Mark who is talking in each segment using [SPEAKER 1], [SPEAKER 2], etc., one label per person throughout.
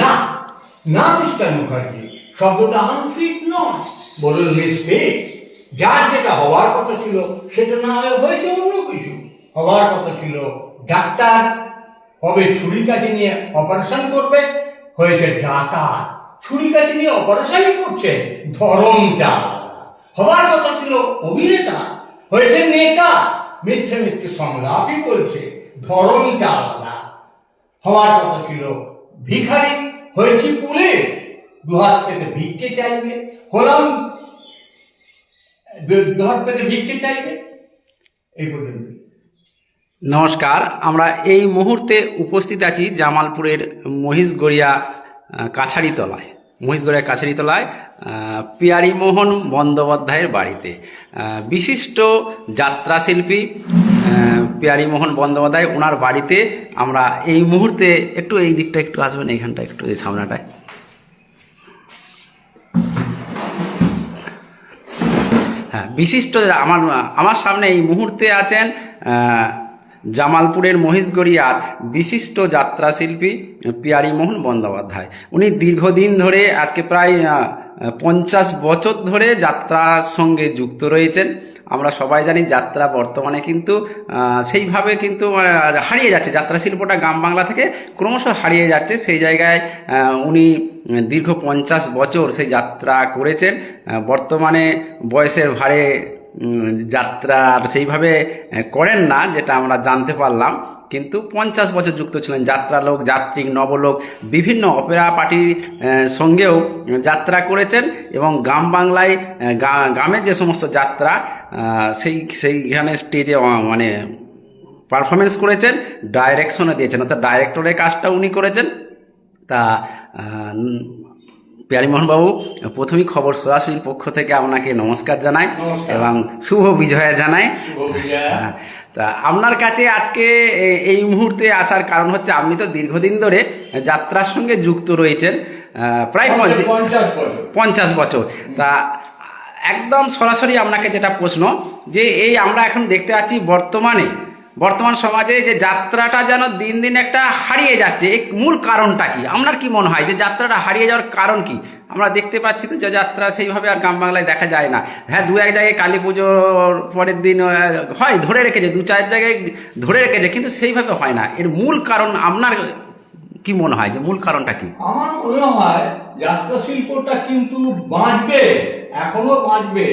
[SPEAKER 1] না না মিস্টার মুখার্জি, শব্দটা আনফিট নয়। বলুন মিসফিট যার যেটা হওয়ার কথা ছিল, সেটা না হয়ে হয়েছে অন্য কিছু। হওয়ার কথা ছিল, ডাক্তার হবে ছুরি কাজে নিয়ে অপারেশন করবে, হয়েছে ডাকাত ছুরি কাজে নিয়ে অপারেশনই করছে, ধরমটা। হওয়ার কথা ছিল অভিনেতা, হয়েছে নেতা। মিথ্যে মিথ্যে সংলাপই বলছে, ধরমটা আলাদা। হওয়ার কথা ছিল ভিখারি হয়েছি পুলিশ। দুহাত পেতে ভিক্ষে চাইবে। হলাম দুহাত পেতে ভিক্ষে চাইবে। এই পর্যন্ত।
[SPEAKER 2] নমস্কার। আমরা এই মুহূর্তে উপস্থিত আছি জামালপুরের মহিষগড়িয়া কাছারিতলায়। মহিষগড়িয়া কাছারিতলায় পিয়ারিমোহন বন্দ্যোপাধ্যায়ের বাড়িতে। বিশিষ্ট যাত্রা শিল্পী আহ, পিয়ারিমোহন বন্দ্যোপাধ্যায় ওনার বাড়িতে আমরা এই মুহূর্তে একটু এই দিকটা একটু আসবেন, এইখানটা একটু, এই সামনাটায়। হ্যাঁ বিশিষ্ট আমার আমার সামনে এই মুহূর্তে আছেন জামালপুরের মহিষগড়িয়ার বিশিষ্ট যাত্রা শিল্পী পিয়ারিমোহন বন্দ্যোপাধ্যায়। উনি দীর্ঘদিন ধরে আজকে প্রায় পঞ্চাশ বছর ধরে যাত্রার সঙ্গে যুক্ত রয়েছেন। আমরা সবাই জানি যাত্রা বর্তমানে কিন্তু সেইভাবে কিন্তু হারিয়ে যাচ্ছে। যাত্রা শিল্পটা গ্রাম বাংলা থেকে ক্রমশ হারিয়ে যাচ্ছে। সেই জায়গায় উনি দীর্ঘ পঞ্চাশ বছর সেই যাত্রা করেছেন। বর্তমানে বয়সের ভারে যাত্রা আর সেইভাবে করেন না, যেটা আমরা জানতে পারলাম। কিন্তু পঞ্চাশ বছর যুক্ত ছিলেন যাত্রা লোক যাত্রিক, নবলোক, বিভিন্ন অপেরা পার্টির সঙ্গেও যাত্রা করেছেন এবং গ্রাম বাংলায় গ্রামের যে সমস্ত যাত্রা সেই, সেইখানে স্টেজে মানে পারফরমেন্স করেছেন ডাইরেকশনও দিয়েছেন। অর্থাৎ ডাইরেক্টরের কাজটা উনি করেছেন। তা আহ, প্যারিমোহন বাবু প্রথমেই খবর সরাসরি পক্ষ থেকে আপনাকে নমস্কার জানাই এবং শুভ বিজয়া জানাই। হ্যাঁ, তা আপনার কাছে আজকে এই মুহূর্তে আসার কারণ হচ্ছে আপনি তো দীর্ঘদিন ধরে যাত্রার সঙ্গে যুক্ত রয়েছেন প্রায়
[SPEAKER 1] পঞ্চাশ
[SPEAKER 2] পঞ্চাশ বছর। তা একদম সরাসরি আপনাকে যেটা প্রশ্ন যে এই আমরা এখন দেখতে পাচ্ছি বর্তমানে বর্তমান সমাজে যে যাত্রাটা যেন দিন দিন একটা হারিয়ে যাচ্ছে এই মূল কারণটা কি? আপনার কি মনে হয় যে যাত্রাটা হারিয়ে যাওয়ার কারণ কি? আমরা দেখতে পাচ্ছি তো যে যাত্রা সেইভাবে আর গ্রাম বাংলায় দেখা যায় না। হ্যাঁ দু এক জায়গায় কালী পুজোর পরের দিন হয়, ধরে রেখেছে দু চার জায়গায় ধরে রেখেছে, কিন্তু সেইভাবে হয় না। এর মূল কারণ আপনার কি মনে হয় যে মূল কারণটা কি?
[SPEAKER 1] আমার মনে হয় যাত্রা শিল্পটা কিন্তু বাঁচবে, এখনও বাঁচবে,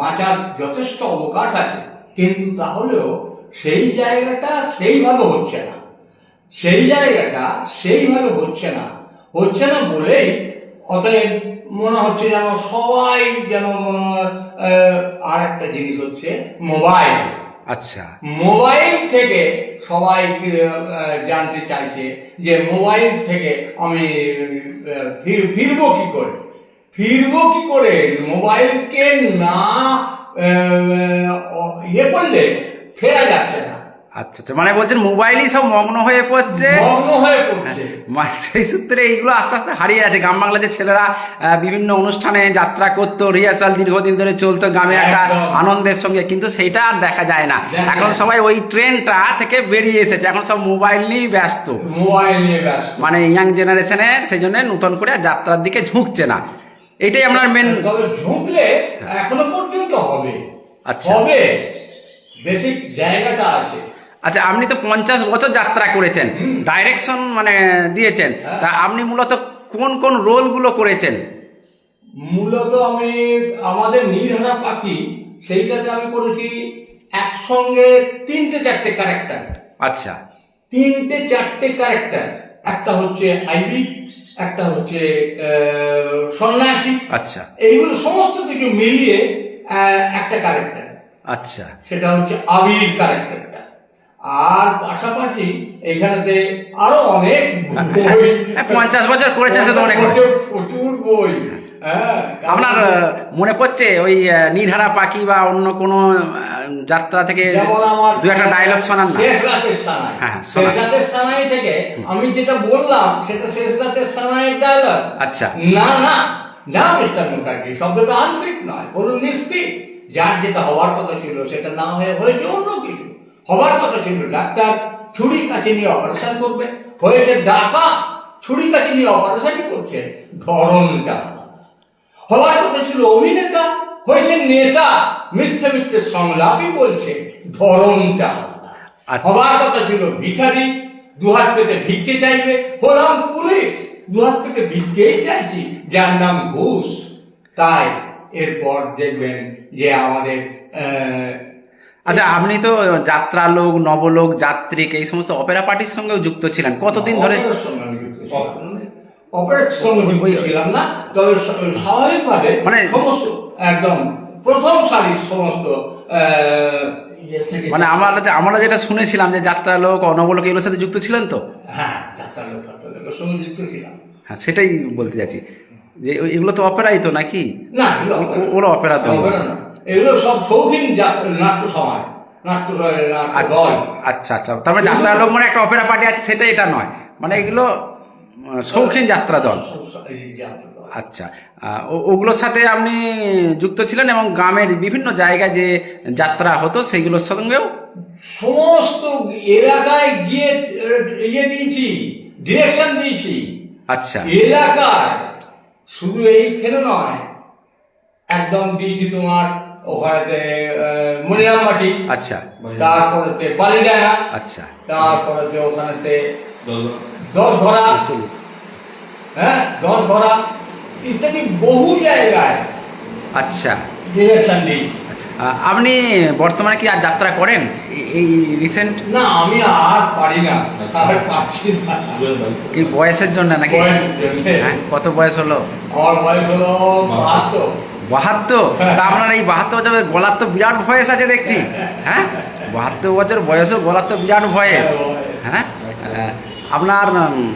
[SPEAKER 1] বাঁচার যথেষ্ট অবকাশ আছে। কিন্তু তাহলেও সেই জায়গাটা সেইভাবে হচ্ছে না। সেই জায়গাটা সেইভাবে হচ্ছে না। হচ্ছে না বলেই অতএব মনে হচ্ছে যেন সবাই যেন মনে আর একটা জিনিস হচ্ছে মোবাইল।
[SPEAKER 2] আচ্ছা।
[SPEAKER 1] মোবাইল থেকে সবাই জানতে চাইছে যে মোবাইল থেকে আমি ফিরবো কি করে? ফিরবো কি করে? মোবাইলকে না ইয়ে করলে ফেরা যাচ্ছে না।
[SPEAKER 2] আচ্ছা আচ্ছা মানে বলছেন মোবাইলই সব মগ্ন হয়ে পড়ছে?
[SPEAKER 1] মগ্ন হয়ে পড়ছে।
[SPEAKER 2] মানে সেই সূত্রে এইগুলো আস্তে আস্তে হারিয়ে যাচ্ছে। গ্রাম বাংলার যে ছেলেরা বিভিন্ন অনুষ্ঠানে যাত্রা করতো রিহার্সাল দীর্ঘদিন ধরে চলতো গ্রামে একটা আনন্দের সঙ্গে কিন্তু সেইটা আর দেখা যায় না। এখন সবাই ওই ট্রেনটা থেকে বেরিয়ে এসেছে। এখন সব মোবাইল নিয়েই ব্যস্ত।
[SPEAKER 1] মোবাইল নিয়ে ব্যস্ত।
[SPEAKER 2] মানে ইয়াং জেনারেশনের সেই জন্য নতুন করে যাত্রার দিকে ঝুঁকছে না। এটাই আপনার মেন
[SPEAKER 1] ঝুঁকলে এখনও পর্যন্ত হবে।
[SPEAKER 2] আচ্ছা।
[SPEAKER 1] হবে। বেসিক জায়গাটা আছে।
[SPEAKER 2] আচ্ছা আপনি তো পঞ্চাশ বছর যাত্রা করেছেন ডাইরেকশন মানে দিয়েছেন
[SPEAKER 1] হ্যাঁ।
[SPEAKER 2] তা আপনি মূলত কোন কোন রোলগুলো করেছেন?
[SPEAKER 1] মূলত আমি আমাদের নীলহারা পাখি সেইটাতে আমি করেছি একসঙ্গে তিনটে চারটে ক্যারেক্টার
[SPEAKER 2] আচ্ছা।
[SPEAKER 1] তিনটে চারটে ক্যারেক্টার একটা হচ্ছে আইবি একটা হচ্ছে সন্ন্যাসী।
[SPEAKER 2] আচ্ছা।
[SPEAKER 1] এইগুলো সমস্ত কিছু মিলিয়ে একটা ক্যারেক্টার
[SPEAKER 2] আচ্ছা।
[SPEAKER 1] সেটা হচ্ছে আবির ক্যারেক্টারটা। আর পাশাপাশি এইখানেতে আরও অনেক বই
[SPEAKER 2] হ্যাঁ, পঞ্চাশ বছর অনেক।
[SPEAKER 1] প্রচুর বই। হ্যাঁ
[SPEAKER 2] আপনার মনে পড়ছে ওই নীলহারা পাখি বা অন্য কোনো যাত্রা থেকে দু একটা ডায়লগ শোনান না?
[SPEAKER 1] শেষ রাতের সানাই।
[SPEAKER 2] হ্যাঁ, শোনান।
[SPEAKER 1] শেষ রাতের সানাই থেকে আমি যেটা বললাম সেটা শেষ রাতের সানাইয়ের ডায়লগ
[SPEAKER 2] আচ্ছা।
[SPEAKER 1] না না না মিস্টার মুখার্জি শব্দটা আনফিট নয় বলুন নিষ্ফিট যার যেটা হওয়ার কথা ছিল সেটা না হয়ে হয়েছে অন্য কিছু হওয়ার কথা ছিল ডাক্তার ছুরি কাছে নিয়ে অপারেশন করবে হয়েছে ডাকা ছুরি কাছে নিয়ে অপারেশনই করছে ধরনটা। হওয়ার কথা ছিল অভিনেতা হয়েছে নেতা মিথ্যে মিথ্যে সংলাপই বলছে ধরনটা।
[SPEAKER 2] আচ্ছা।
[SPEAKER 1] হওয়ার কথা ছিল ভিখারি দুহাত পেতে ভিক্ষে চাইবে হলাম পুলিশ দুহাত পেতে ভিক্ষেই চাইছি যার নাম ঘুষ তাই এরপর দেখবেন যে আমাদের
[SPEAKER 2] আচ্ছা আপনি তো যাত্রা লোক নবলোক যাত্রিক এই সমস্ত অপেরা পার্টির সঙ্গেও যুক্ত ছিলেন। কতদিন ধরে?
[SPEAKER 1] সঙ্গে যুক্ত ছিলাম। না তবে স্বাভাবিকভাবে
[SPEAKER 2] মানে-
[SPEAKER 1] সমস্ত একদম প্রথম সারির সমস্ত আহ, থেকে
[SPEAKER 2] মানে আমরা আমরা যেটা শুনেছিলাম যে যাত্রা লোক অনবলোক এগুলোর সাথে যুক্ত ছিলেন তো?
[SPEAKER 1] হ্যাঁ যাত্রা লোক সঙ্গে যুক্ত ছিলাম।
[SPEAKER 2] হ্যাঁ সেটাই বলতে যাচ্ছি যে এগুলো তো অপেরাই তো নাকি?
[SPEAKER 1] না।
[SPEAKER 2] ওরা অপেরা তো।
[SPEAKER 1] এগুলো সব শৌখিন নাট্য সমাজ।
[SPEAKER 2] আচ্ছা আচ্ছা আচ্ছা। তার মানে যাত্রা লোক মানে একটা অপেরা পার্টি আছে সেটা এটা নয়। মানে এগুলো শৌখিন যাত্রা দল। আচ্ছা ওগুলোর সাথে আপনি যুক্ত ছিলেন এবং গ্রামের বিভিন্ন জায়গায় যে যাত্রা হতো সেইগুলোর সঙ্গেও?
[SPEAKER 1] সমস্ত এলাকায় গিয়ে ইয়ে দিয়েছি ডিরেকশন দিয়েছি।
[SPEAKER 2] আচ্ছা।
[SPEAKER 1] এলাকায় শুধু এই খেলে নয় একদম দিয়েছি তোমার ওখানেতে মনিরাম মাটি
[SPEAKER 2] আচ্ছা।
[SPEAKER 1] তারপরেতে বালিডায়া
[SPEAKER 2] আচ্ছা।
[SPEAKER 1] তারপরেতে ওখানেতে দশ
[SPEAKER 2] ভরা
[SPEAKER 1] হ্যাঁ দশ ভরা ইত্যাদি বহু জায়গায়।
[SPEAKER 2] আচ্ছা।
[SPEAKER 1] ডিরেকশন
[SPEAKER 2] আহ, আপনি বর্তমানে কি আর যাত্রা করেন? এই- রিসেন্ট
[SPEAKER 1] না আমি আর পারি না। আর পারছি না।
[SPEAKER 2] কি বয়সের জন্য নাকি? হ্যাঁ কত বয়স হলো?
[SPEAKER 1] আমার বয়স হলো বাহাত্তর।
[SPEAKER 2] বাহাত্তর? তা আপনার এই বাহাত্তর বছর গলার তো বিরাট ভয়েস আছে দেখছি। হ্যাঁ? বাহাত্তর বছর বয়সেও গলার তো বিরাট ভয়েস। হ্যাঁ আপনার উম,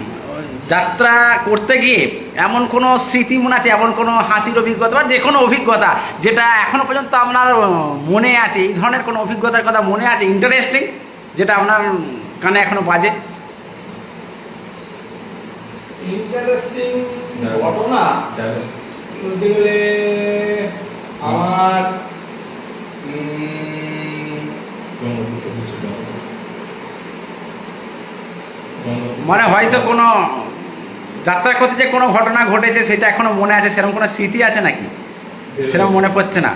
[SPEAKER 2] যাত্রা করতে গিয়ে এমন কোনো স্মৃতি মনে আছে এমন কোনো হাসির অভিজ্ঞতা বা যে কোনো অভিজ্ঞতা যেটা এখনও পর্যন্ত আপনার মনে আছে? এই ধরনের কোনো অভিজ্ঞতার কথা মনে আছে? ইন্টারেস্টিং যেটা আপনার কানে এখনও বাজে?
[SPEAKER 1] ইন্টারেস্টিং ঘটনা বলতে গেলে আমার
[SPEAKER 2] মানে হয়তো কোনো যাত্রা করতে যে কোনো ঘটনা ঘটেছে সেটা এখনও মনে আছে? সেরকম কোনো স্মৃতি আছে নাকি? সেরকম মনে পড়ছে না?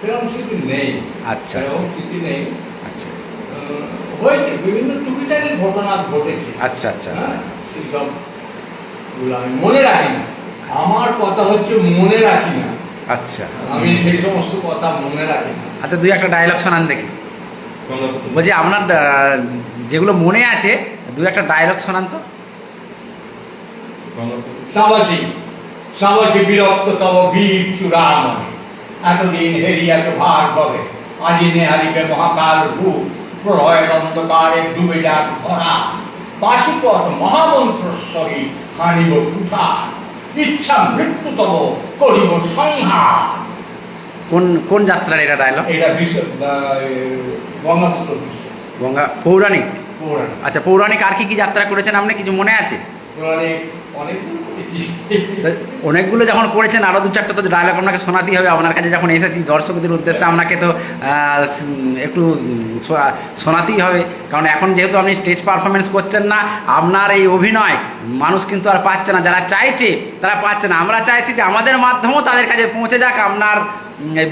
[SPEAKER 1] সেরকম স্মৃতি নেই।
[SPEAKER 2] আচ্ছা, আচ্ছা।
[SPEAKER 1] স্মৃতি নেই।
[SPEAKER 2] আচ্ছা।
[SPEAKER 1] হয়েছে বিভিন্ন টুকিটাকি ঘটনা ঘটেছে।
[SPEAKER 2] আচ্ছা আচ্ছা আচ্ছা।
[SPEAKER 1] হ্যাঁ, সেসব আমি মনে রাখি না আমার কথা হচ্ছে মনে রাখি না।
[SPEAKER 2] আচ্ছা।
[SPEAKER 1] আমি সেই সমস্ত কথা মনে রাখি না।
[SPEAKER 2] আচ্ছা দুই একটা ডায়লগ শোনান দেখি। বলছি আপনার যেগুলো মনে আছে দুই একটা ডায়লগ শোনান তো।
[SPEAKER 1] সাবাসী সাবাসী বিরক্ত তব বীর চূড়ামণি এতদিন হেরিয়াত ভার ববে আজি নেহারিবে মহাকাল রূপ প্রলয়ের অন্ধকারে ডুবে যাক ভরা পাশুপথ মহামন্ত্রস্বরী হানিব কুঠার ইচ্ছা মৃত্যু তব করিব সংহার।
[SPEAKER 2] কোন কোন যাত্রার এটা ডায়লগ
[SPEAKER 1] এটা বিশ্ব গঙ্গাপুত্র বিশ্ব।
[SPEAKER 2] গঙ্গা পৌরাণিক?
[SPEAKER 1] পৌরাণিক।
[SPEAKER 2] আচ্ছা পৌরাণিক আর কি কি যাত্রা করেছেন আপনি? কিছু মনে আছে?
[SPEAKER 1] পৌরাণিক অনেকগুলো
[SPEAKER 2] যখন করেছেন আরও দু চারটা তো ডায়লগ আপনাকে শোনাতেই হবে আপনার কাছে যখন এসেছি দর্শকদের উদ্দেশ্যে আপনাকে তো একটু শোনাতেই হবে কারণ এখন যেহেতু আপনি স্টেজ পারফরমেন্স করছেন না আপনার এই অভিনয় মানুষ কিন্তু আর পাচ্ছে না যারা চাইছে তারা পাচ্ছে না আমরা চাইছি যে আমাদের মাধ্যমেও তাদের কাছে পৌঁছে যাক আপনার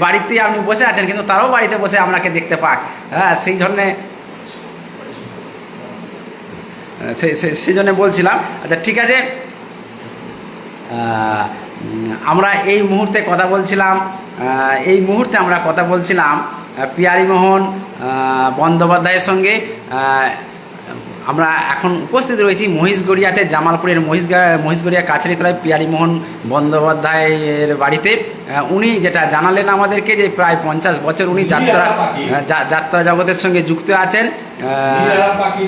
[SPEAKER 2] বাড়িতেই আপনি বসে আছেন কিন্তু তারাও বাড়িতে বসে আপনাকে দেখতে পাক হ্যাঁ সেই জন্যে সেই জন্য বলছিলাম আচ্ছা ঠিক আছে আমরা এই মুহূর্তে কথা বলছিলাম এই মুহূর্তে আমরা কথা বলছিলাম পিয়ারিমোহন বন্দ্যোপাধ্যায়ের সঙ্গে আমরা এখন উপস্থিত রয়েছি মহিষগড়িয়াতে জামালপুরের মহিষগা মহিষগড়িয়া কাছারিতলায় পিয়ারিমোহন বন্দ্যোপাধ্যায়ের বাড়িতে। উনি যেটা জানালেন আমাদেরকে যে প্রায় পঞ্চাশ বছর উনি যাত্রা যাত্রা জগতের সঙ্গে যুক্ত আছেন।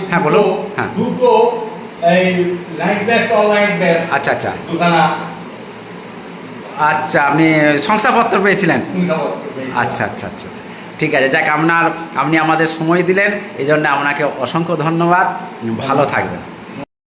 [SPEAKER 2] হ্যাঁ বলুন। হ্যাঁ।
[SPEAKER 1] এই লাইট ব্যাস অল লাইট ব্যাস
[SPEAKER 2] আচ্ছা আচ্ছা।
[SPEAKER 1] দুখানা।
[SPEAKER 2] আচ্ছা আপনি শংসাপত্র পেয়েছিলেন? আচ্ছা আচ্ছা আচ্ছা আচ্ছা। ঠিক আছে যাক আপনার আপনি আমাদের সময় দিলেন এই জন্য আপনাকে অসংখ্য ধন্যবাদ। ভালো থাকবেন।